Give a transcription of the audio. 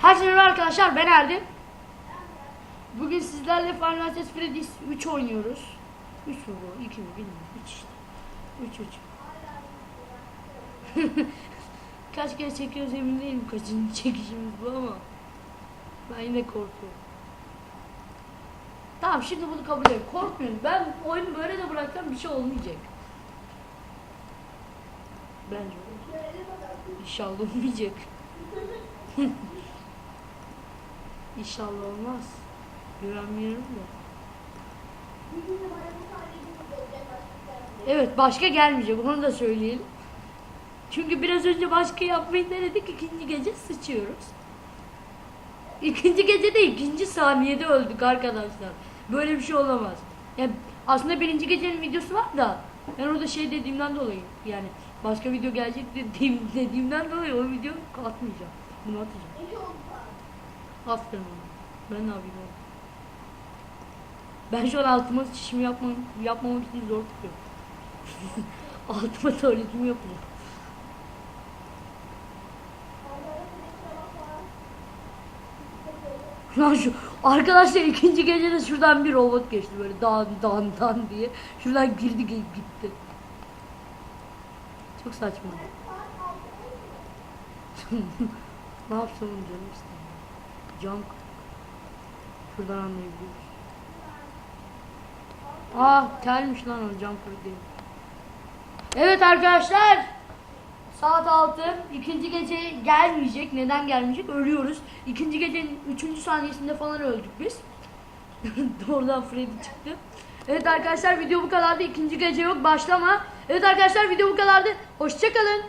Herkese merhaba arkadaşlar ben Erdem. Bugün sizlerle Final Fantasy Freddy's 3 oynuyoruz. 3 mü bu? 2 mi bilmiyorum. 3 işte. 3 3. Kaç kere çekiyoruz emin değilim kaçıncı çekişimiz bu ama. Ben yine korkuyorum. Tamam şimdi bunu kabul edelim. Korkmuyorum. Ben oyunu böyle de bıraksam bir şey olmayacak. Bence olacak. İnşallah olmayacak. İnşallah olmaz. Güvenmiyorum da. Evet başka gelmeyecek onu da söyleyelim. Çünkü biraz önce başka yapmayı denedik ikinci gece sıçıyoruz. İkinci gece de ikinci saniyede öldük arkadaşlar. Böyle bir şey olamaz. Yani aslında birinci gecenin videosu var da ben orada şey dediğimden dolayı yani başka video gelecek dediğim, dediğimden dolayı o video atmayacağım. Bunu atacağım. Aferin. Ben ne yapayım oğlum? Ben şu an altıma çişimi yapmam, yapmamak için zor tutuyorum. altıma tuvaletimi yapıyorum. Lan şu arkadaşlar ikinci gecede şuradan bir robot geçti böyle dan dan dan diye. Şuradan girdi gitti. Çok saçma. ne yapsam onu canım istemiyor. Cam Şuradan anlayabiliyoruz. Ah telmiş lan o kırık değil. Evet arkadaşlar. Saat 6. ikinci gece gelmeyecek. Neden gelmeyecek? Ölüyoruz. İkinci gecenin 3. saniyesinde falan öldük biz. Doğrudan Freddy çıktı. Evet arkadaşlar video bu kadardı. İkinci gece yok. Başlama. Evet arkadaşlar video bu kadardı. Hoşçakalın.